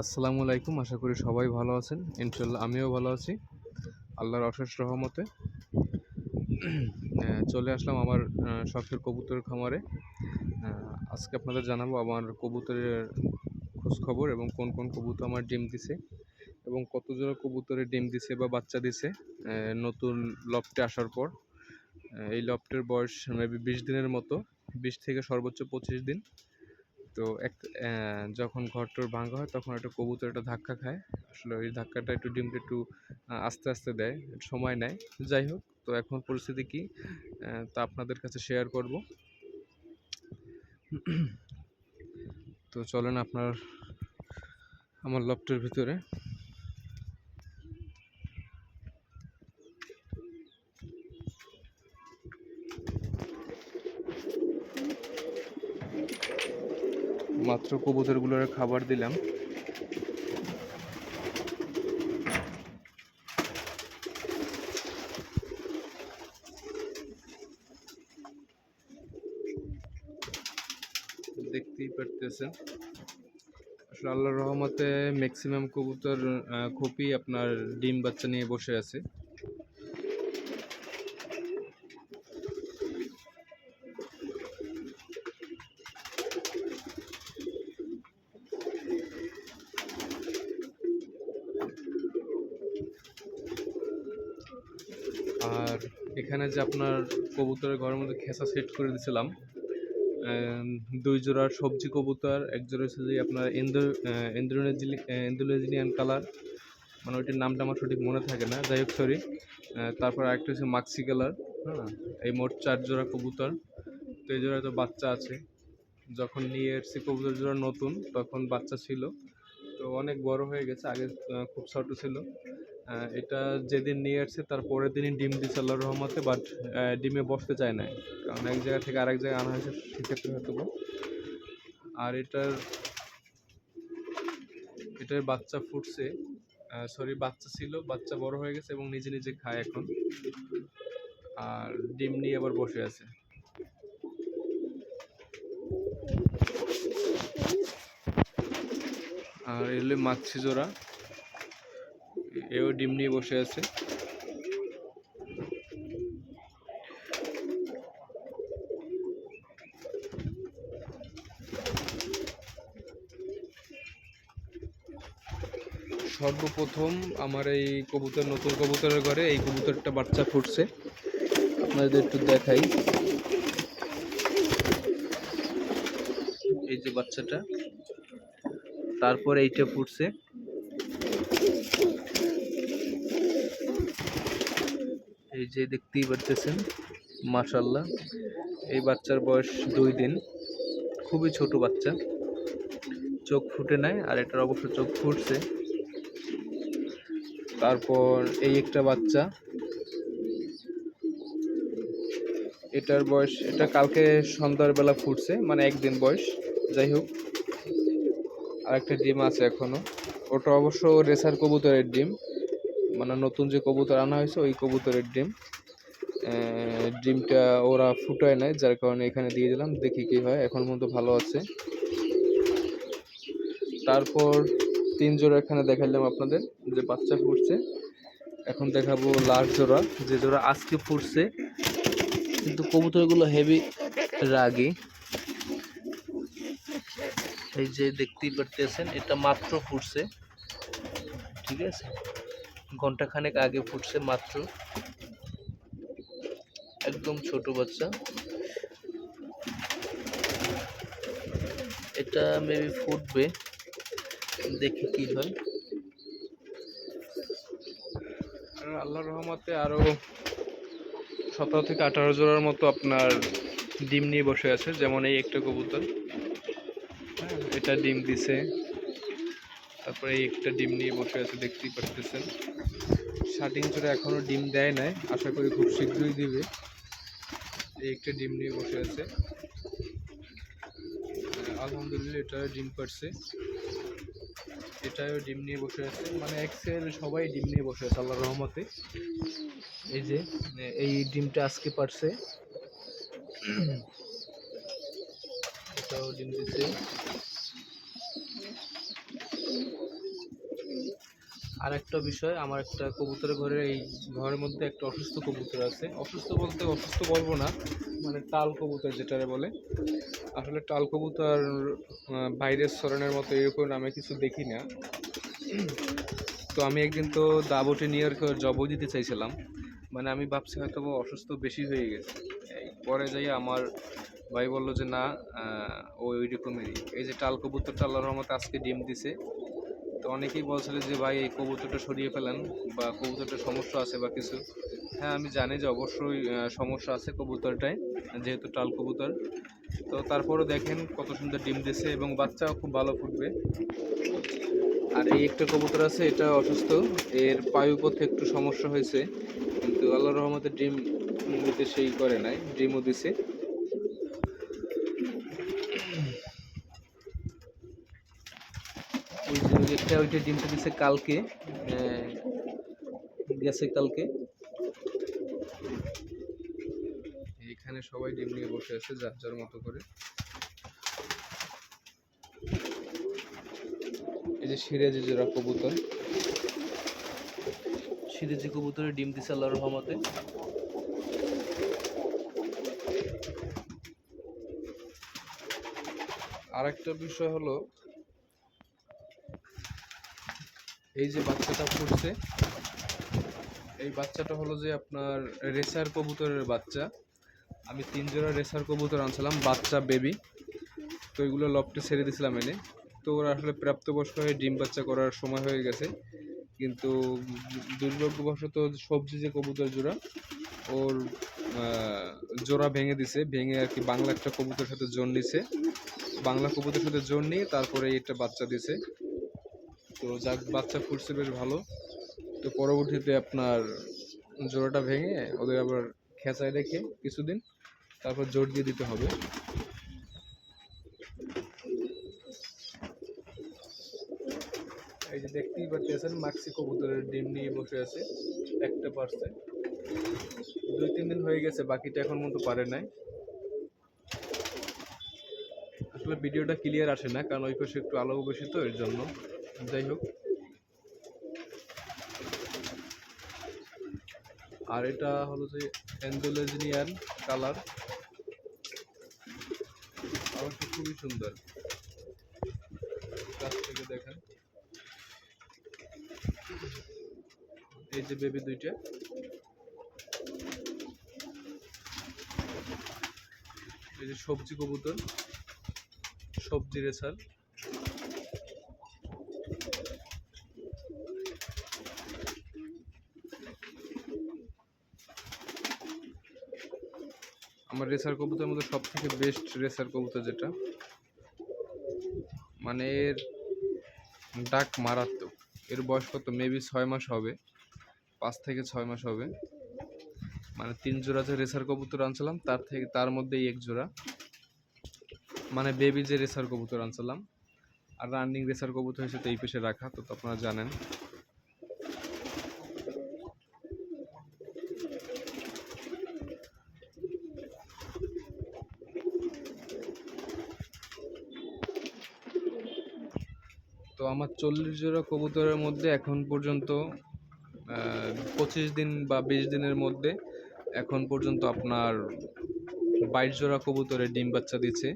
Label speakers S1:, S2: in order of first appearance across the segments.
S1: আসসালামু আলাইকুম, আশা করি সবাই ভালো আছেন। ইনশাল্লাহ আমিও ভালো আছি। আল্লাহর অশেষ রহমতে। চলে আসলাম আমার শখের কবুতরের খামারে। আজকে আপনাদের জানাব আমার কবুতরের খোঁজ খবর এবং কোন কোন কবুতর আমার ডিম দিছে এবং কত জোড়া কবুতরের ডিম দিছে বা বাচ্চা দিছে নতুন লফটে আসার পর। এই লফটের বয়স মেবি বিশ দিনের মতো, বিশ থেকে সর্বোচ্চ পঁচিশ দিন। তো এক যখন ঘরটোর ভাঙা হয় তখন একটা কবুতর একটা ধাক্কা খায়। আসলে ওই ধাক্কাটা একটু ডিমটা একটু আস্তে আস্তে দেয় সময় নেয়। যাই হোক, তো এখন পরিস্থিতি কি? তা আপনাদের কাছে শেয়ার করব। তো চলেন আপনার, আমার লফটের ভিতরে। মাত্র কবুতরগুলোর খাবার দিলাম। দেখতেই পারতেছেন। আসলে আল্লাহর রহমতে ম্যাক্সিমাম কবুতর খুবই আপনার ডিম বাচ্চা নিয়ে বসে আছে আর এখানে যে আপনার কবুতরের ঘরের মধ্যে খেসা সেট করে দিয়েছিলাম দুই জোড়া সবজি কবুতর, এক জোড়া হচ্ছে যে আপনার ইন্দো ইন্দোনেজিয়ান কালার। মানে ওইটার নামটা আমার সঠিক মনে থাকে না, যাই হোক সরি তারপর আরেকটা হচ্ছে মাক্সি কালার হ্যাঁ? এই মোট চার জোড়া কবুতর। তো এই জোড়া তো বাচ্চা আছে। যখন নিয়ে এসেছি কবুতর জোড়া নতুন, তখন বাচ্চা ছিল। তো অনেক বড় হয়ে গেছে, আগে খুব ছোট ছিল। এটা যেদিন নিয়ে আসছে, তার পরের দিনই ডিম দিচ্ছে আল্লাহর রহমতে বাট ডিমে বসতে চায় না কারণ এক জায়গা থেকে আরেক জায়গায় আনা হয়েছে, সেক্ষেত্রে হয়তো। আর এটার এটার বাচ্চা ফুটছে সরি বাচ্চা ছিল, বাচ্চা বড় হয়ে গেছে এবং নিজে নিজে খায় এখন। আর ডিম নিয়ে আবার বসে আছে। আর এলে মাছি জোড়া। এও ডিম নিয়ে বসে আছে। সর্বপ্রথম আমার এই কবুতর, নতুন কবুতরের ঘরে এই কবুতরটা বাচ্চা ফুটছে। আপনাদের একটু দেখাই। এই যে বাচ্চাটা, তারপর এইটা ফুটছে। যে দেখতেই পারতেছেন মাশাল্লাহ এই বাচ্চার বয়স দুই দিন। খুবই ছোট বাচ্চা। চোখ ফুটে নাই, আর এটার অবশ্য চোখ ফুটছে। তারপর এই একটা বাচ্চা। এটার বয়স, এটা কালকে সন্ধ্যার বেলা ফুটছে মানে একদিন বয়স। যাই হোক আর একটা ডিম আছে এখনও। ওটা অবশ্য রেসার কবুতরের ডিম। মানে নতুন যে কবুতর আনা হয়েছে, ওই কবুতরের ডিম। ডিমটা ওরা ফুটায় নাই যার কারণে এখানে দিয়ে দিলাম, দেখি কি হয়। এখন পর্যন্ত ভালো আছে। তারপর তিন জোড়া এখানে দেখালাম আপনাদের, যে বাচ্চা ফুটছে। এখন দেখাবো লাস্ট জোড়া, যে জোড়া আজকে ফুটছে। কিন্তু কবুতরগুলো হেভি রাগী। এই যে দেখতেই পারতেছেন, এটা মাত্র ফুটছে। ঠিক আছে? ঘন্টাখানেক আগে ফুটছে মাত্র একদম ছোট বাচ্চা। এটা মেবি ফুটবে, দেখি কি হয়। আল্লাহর রহমতে আরও সতেরো থেকে আঠারো জোড়ার মতো আপনার ডিম নিয়ে বসে আছে, যেমন এই একটা কবুতর। এটা ডিম দিছে। তারপরে এই একটা ডিম নিয়ে বসে আছে, দেখতেই পারতেছেন। শার্টিং জোড়া এখনও ডিম দেয় নাই। আশা করি খুব শীঘ্রই দিবে। এই একটা ডিম নিয়ে বসে আছে। আলহামদুলিল্লাহ এটাও ডিম পারছে। এটাও ডিম নিয়ে বসে আছে। মানে এক্সেল সবাই ডিম নিয়ে বসে আছে আল্লাহর রহমতে। এই যে এই ডিমটা আজকে পারছে। এটাও ডিম দিছে। আর একটা বিষয় আমার একটা কবুতরের ঘরের এই ঘরের মধ্যে একটা অসুস্থ কবুতর আছে। অসুস্থ বলতে অসুস্থ বলব না মানে টাল কবুতর যেটারে বলে। আসলে টাল কবুতর বাইরের সরণের মতো এরকম নামে কিছু দেখি না। তো আমি একদিন তো দাবটে নিয়ে জবও দিতে চাইছিলাম। মানে আমি ভাবছি হয়তো অসুস্থ বেশি হয়ে গেছে। পরে যাই আমার ভাই বলল যে না আহ, ও ওই রকমেরই এই যে টাল কবুতর আল্লাহর রহমতে আজকে ডিম দিছে। অনেকেই বলছিল যে, ভাই, এই কবুতরটা সরিয়ে ফেলেন বা কবুতরটা সমস্যা আছে বা কিছু। হ্যাঁ আমি জানি যে অবশ্যই সমস্যা আছে কবুতরটায়, যেহেতু টাল কবুতর। তো তারপরও দেখেন কত সুন্দর ডিম দিছে এবং বাচ্চাও খুব ভালো ফুটবে। আর এই একটা কবুতর আছে, এটা অসুস্থ। এর পায়ু পায়ুপথে একটু সমস্যা হয়েছে, কিন্তু আল্লাহ রহমতে ডিম দিতে সেই করে নাই, ডিমও দিছে। একটা ওইটা ডিমটা দিছে কালকে গেছে কালকে। এখানে সবাই ডিম নিয়ে বসে আছে, যার যার মতো করে। এই যে সিরাজি জোড়া কবুতর। সিরাজি কবুতরের ডিম দিছে আল্লাহর রহমতে। আরেকটা বিষয় হলো এই যে বাচ্চাটা ফুটছে এই বাচ্চাটা হলো যে আপনার রেসার কবুতরের বাচ্চা। আমি তিন জোড়া রেসার কবুতর আনছিলাম, বাচ্চা বেবি তো এগুলো লফটে ছেড়ে দিয়েছিলাম এনে। তো ওরা আসলে প্রাপ্তবয়স্ক হয়ে ডিম বাচ্চা করার সময় হয়ে গেছে। কিন্তু দুর্ভাগ্যবশত সবজি যে কবুতর জোড়া, ওর জোড়া ভেঙে দিছে। ভেঙে আর কি বাংলা একটা কবুতরের সাথে জোর নিছে। বাংলা কবুতর সাথে জোর নিয়ে তারপরে এটা বাচ্চা দিছে। তো যাক, বাচ্চা ফুটছে বেশ ভালো। তো পরবর্তীতে আপনার জোড়াটা ভেঙে ওদের আবার খেঁচায় রেখে কিছুদিন তারপর জোর দিয়ে দিতে হবে। এই যে দেখতেই পাচ্ছেন, মাক্সি কবুতরের ডিম নিয়ে বসে আছে একটা পারছে দুই, তিন দিন হয়ে গেছে, বাকিটা এখন মতো পারে নাই। আসলে ভিডিওটা ক্লিয়ার আসে না, কারণ ওই পাশে একটু আলো বেশি তো এর জন্য। যাই হোক। আর এটা হলো যে অ্যান্ডোলেজিনিয়ান কালার কালারটা খুবই সুন্দর। কাছ থেকে দেখেন। এই যে বেবি দুইটা। এই যে সবজি কবুতর। সবজি রেসার রেসার কবুতরের মধ্যে সব থেকে বেস্ট রেসার কবুতর যেটা মানে এর ডাক মারাত্মক। এর বয়স কত? মেবি ছয় মাস হবে, পাঁচ থেকে ছয় মাস হবে। মানে তিন জোড়া যে রেসার কবুতর আনছিলাম, তার থেকে, তার মধ্যেই এক জোড়া। মানে বেবি যে রেসার কবুতর আনছিলাম, আর রানিং রেসার কবুতর হিসেবে এই পেশে রাখা তো তো আপনারা জানেন। আমার চল্লিশ জোড়া কবুতরের মধ্যে এখন পর্যন্ত পঁচিশ দিন বা বিশ দিনের মধ্যে এখন পর্যন্ত আপনার বাইশ জোড়া কবুতরে ডিম বাচ্চা দিচ্ছে।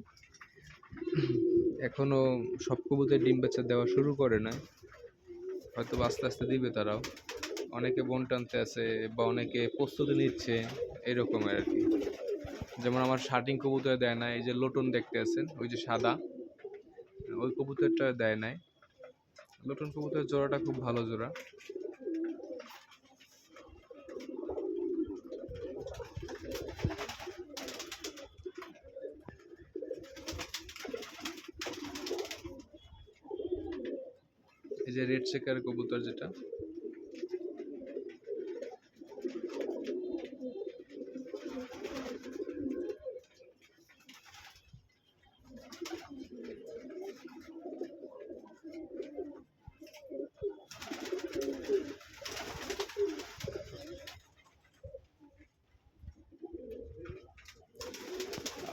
S1: এখনও সব কবুতর ডিম বাচ্চা দেওয়া শুরু করে না হয়তো আস্তে আস্তে দিবে তারাও। অনেকে বন টানতে আছে বা অনেকে প্রস্তুতি নিচ্ছে, এরকম আর কি। যেমন আমার শার্টিং কবুতর দেয় না এই যে লোটন দেখতে আছেন, ওই যে সাদা, ওই কবুতরটা দেয় নাই। লোটন কবুতরের জোড়াটা খুব ভালো জোড়া। এই যে রেড চেকার কবুতর যেটা।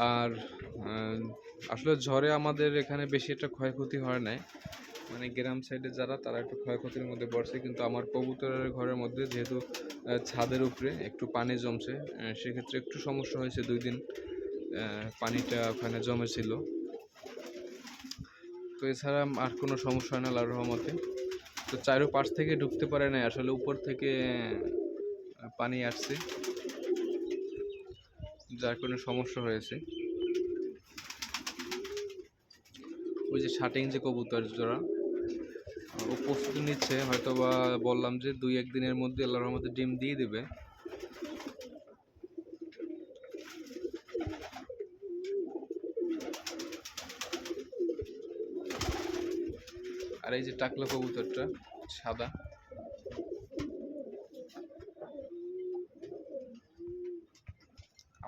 S1: আর আসলে ঝড়ে আমাদের এখানে বেশি একটা ক্ষয়ক্ষতি হয় নাই। মানে গ্রাম সাইডে যারা, তারা একটু ক্ষয়ক্ষতির মধ্যে পড়ছে। কিন্তু আমার কবুতরের ঘরের মধ্যে যেহেতু ছাদের উপরে একটু পানি জমছে সেক্ষেত্রে একটু সমস্যা হয়েছে দুই দিন পানিটা ওখানে জমেছিল। তো এছাড়া আর কোনো সমস্যা হয় না আল্লাহর রহমতে। তো চারো পাশ থেকে ঢুকতে পারে না আসলে উপর থেকে পানি আসছে। যার কোনো সমস্যা হয়েছে। ওই যে শাটিং যে কবুতর জোড়া ও প্রস্তুতি নিচ্ছে হয়তো বা বললাম যে দুই একদিনের মধ্যে আল্লাহর রহমতে ডিম দিয়ে দেবে। আর এই যে টাকলা কবুতরটা, সাদা।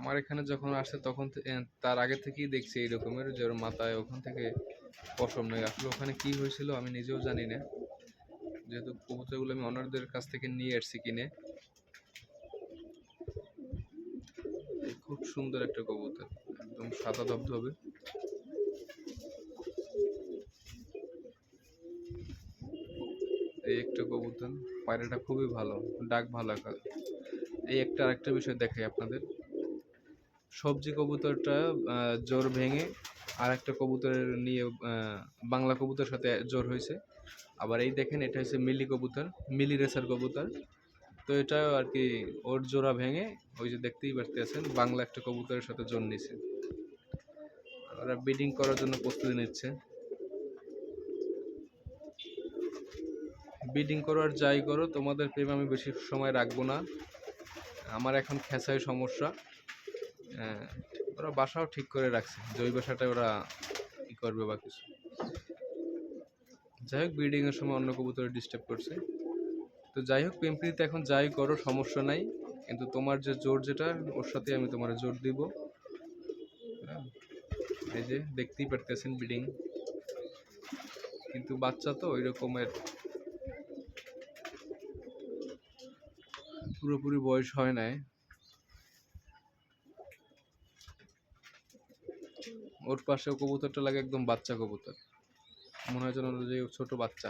S1: আমার এখানে যখন আসছে তখন তার আগে থেকেই দেখছি এই রকমের যে ওর মাথায় ওখান থেকে পশম নেই। আসলে ওখানে কি হয়েছিল আমি নিজেও জানি না। যেহেতু কবুতরগুলো আমি অনারদের কাছ থেকে নিয়ে আসছি কিনে। খুব সুন্দর একটা কবুতর, একদম সাদা ধবধবে। এই একটা কবুতর, পায়রাটা খুবই ভালো, ডাক ভালো এই একটা আরেকটা বিষয় দেখাই আপনাদের। সবজি কবুতরটা জোর ভেঙে আর একটা কবুতরের নিয়ে বাংলা কবুতরের সাথে জোর হয়েছে। আবার এই দেখেন, এটা হচ্ছে মিলি কবুতর, মিলি রেসার কবুতর। তো এটা আর কি, ওর জোড়া ভেঙে, ওই যে দেখতেই পারতেছেন, বাংলা একটা কবুতরের সাথে জোর নিছে। ওরা ব্রিডিং করার জন্য প্রস্তুতি নিচ্ছে। ব্রিডিং করো আর যাই করো, তোমাদের প্রেম আমি বেশি সময় রাখব না। আমার এখন খেসায় সমস্যা। ওরা বাসাও ঠিক করে রাখছে। জৈব সারটা ওরা কি করবে বা কিছু যাই হোক ব্রিডিং এর সময় অন্য কবুতরে ডিস্টার্ব করছে। তো যাই হোক পিম্পড়িতে এখন যাই করো সমস্যা নাই। কিন্তু তোমার যে জোর যেটা ওর সাথে আমি তোমার জোর দিব। হ্যাঁ, এই যে দেখতেই পারতেছেন ব্রিডিং কিন্তু বাচ্চা তো ওই রকমের পুরোপুরি বয়স হয় নাই। ওর পাশে কবুতরটা লাগে একদম বাচ্চা কবুতর। মনে হয় যেন ছোট বাচ্চা।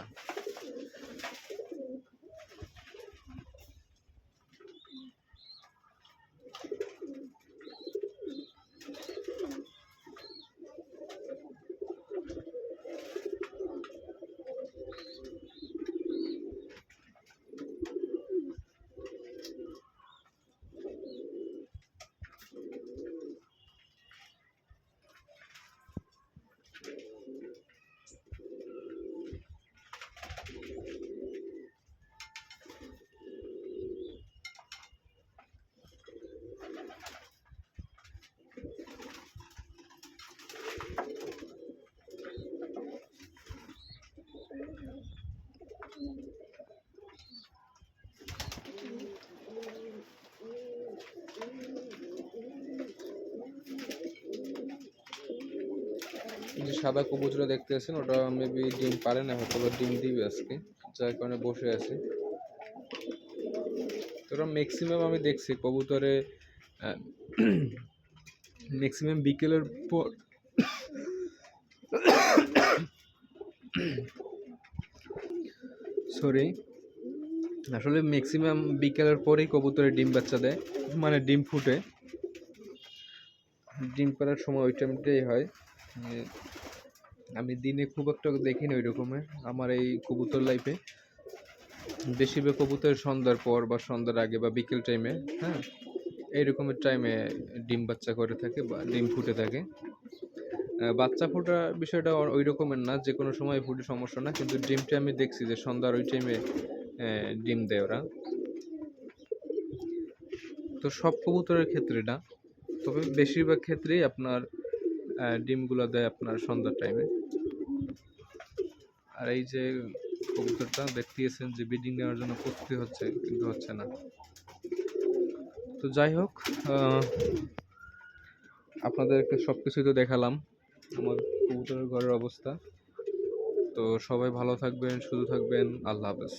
S1: যে সাদা কবুতরটা দেখতে আছেন, ওটা মেবি ডিম পারে না, হয়তো বা ডিম দিবে আজকে, যার কারণে বসে আছে। তোরা ম্যাক্সিমাম আমি দেখছি, কবুতরে ম্যাক্সিমাম বিকেলের পর সরি আসলে ম্যাক্সিমাম বিকেলের পরেই কবুতরে ডিম বাচ্চা দেয় মানে ডিম ফুটে। ডিম পাড়ার সময় ওই টাইমটাই হয়। আমি দিনে খুব একটা দেখিনি ওই রকমের আমার এই কবুতর লাইফে বেশিরভাগ কবুতর সন্ধ্যার পর বা সন্ধ্যার আগে বা বিকেল টাইমে হ্যাঁ এই রকমের টাইমে ডিম বাচ্চা করে থাকে বা ডিম ফুটে থাকে। বাচ্চা ফোটার বিষয়টা ওই রকমের না, যে কোনো সময় ফুটে সমস্যা না, কিন্তু ডিমটা আমি দেখছি যে সন্ধ্যার ওই টাইমে ডিম দেয় ওরা। তো সব কবুতরের ক্ষেত্রে না, তবে বেশিরভাগ ক্ষেত্রেই আপনার ডিমগুলো দেয় আপনার সন্ধ্যার টাইমে আর এই যে কবুতরটা দেখতেছেন যে ব্রিডিং নেওয়ার জন্য প্রস্তুতি হচ্ছে, কিন্তু হচ্ছে না। তো যাই হোক আপনাদেরকে সব কিছুই তো দেখালাম, আমার কবুতরের ঘরের অবস্থা। তো সবাই ভালো থাকবেন, সুস্থ থাকবেন, আল্লাহ হাফেজ।